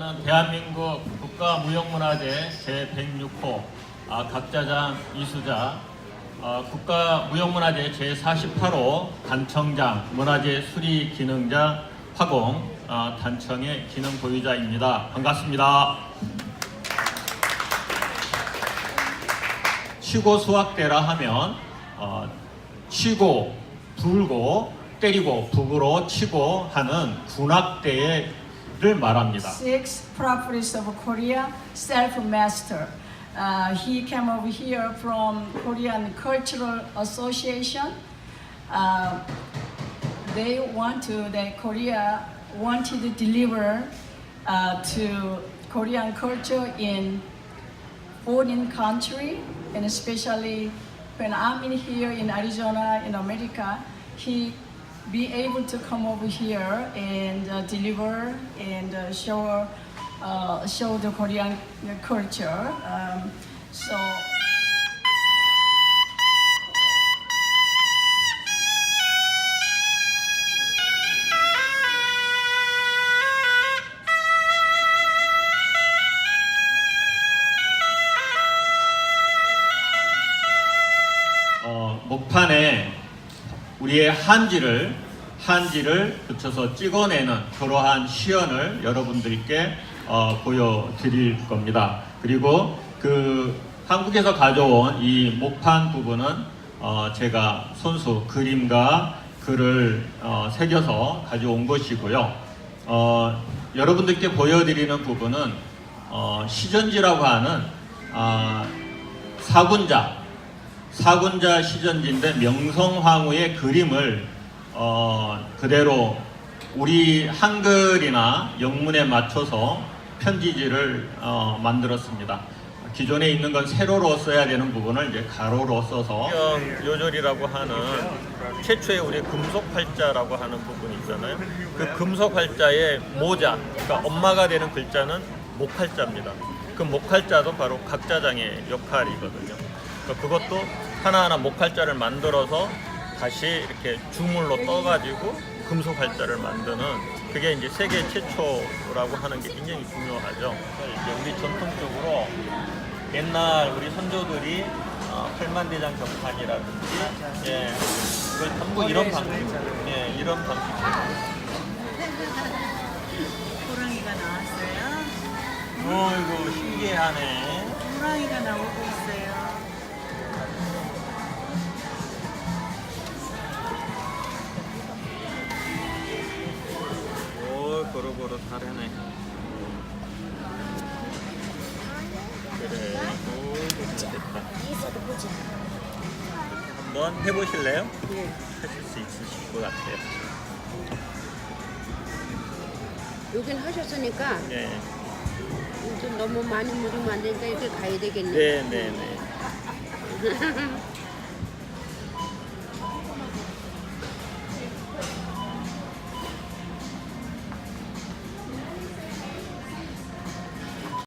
저는 대한민국 국가무형문화재 제106호 아, 각자장 이수자 아, 국가무형문화재 제48호 단청장 문화재 수리 기능자 화공 아, 단청의 기능 보유자입니다. 반갑습니다. 치고 수학대라 하면 어, 치고 불고 때리고 북으로 치고 하는 군악대 를 말합니다. Sixth prophet of Korea, self-master. Uh, he came over here from Korean Cultural Association. Uh, they want to, that Korea wanted to deliver uh, to Korean culture in foreign country, and especially when I'm in here in Arizona, in America, he be able to come over here and uh, deliver and uh, show uh, show the Korean culture. Um, so. 어, 목판에 우리의 한지를 한지를 붙여서 찍어내는 그러한 시연을 여러분들께 어, 보여드릴 겁니다. 그리고 그 한국에서 가져온 이 목판 부분은 어, 제가 손수 그림과 글을 어, 새겨서 가져온 것이고요. 어, 여러분들께 보여드리는 부분은 어, 시전지라고 하는 아, 사군자 사군자 시전지인데 명성황후의 그림을 어, 그대로 우리 한글이나 영문에 맞춰서 편지지를 어, 만들었습니다. 기존에 있는 건 세로로 써야 되는 부분을 이제 가로로 써서 요절이라고 하는 최초의 우리 금속 활자라고 하는 부분이 있잖아요. 그 금속 활자의 모자, 그러니까 엄마가 되는 글자는 목활자입니다. 그 목활자도 바로 각자장의 역할이거든요. 그러니까 그것도 하나하나 목활자를 만들어서 다시 이렇게 주물로 떠가지고 금속 활자를 만드는 그게 이제 세계 최초라고 하는 게 굉장히 중요하죠. 이제 우리 전통적으로 옛날 우리 선조들이 어, 팔만대장 격판이라든지 예, 그걸 전부 이런 방식, 예, 이런 방식. 호랑이가 나왔어요. 어이구 신기하네. 호랑이가 나오고 있어요. 그래. 오 됐다. 한번 해보실래요? 예. 하실 수 있으실 것 같아요. 여긴 하셨으니까 네. 좀 너무 많이 물으면 안 되니까 이렇게 가야 되겠네. 네, 네, 네.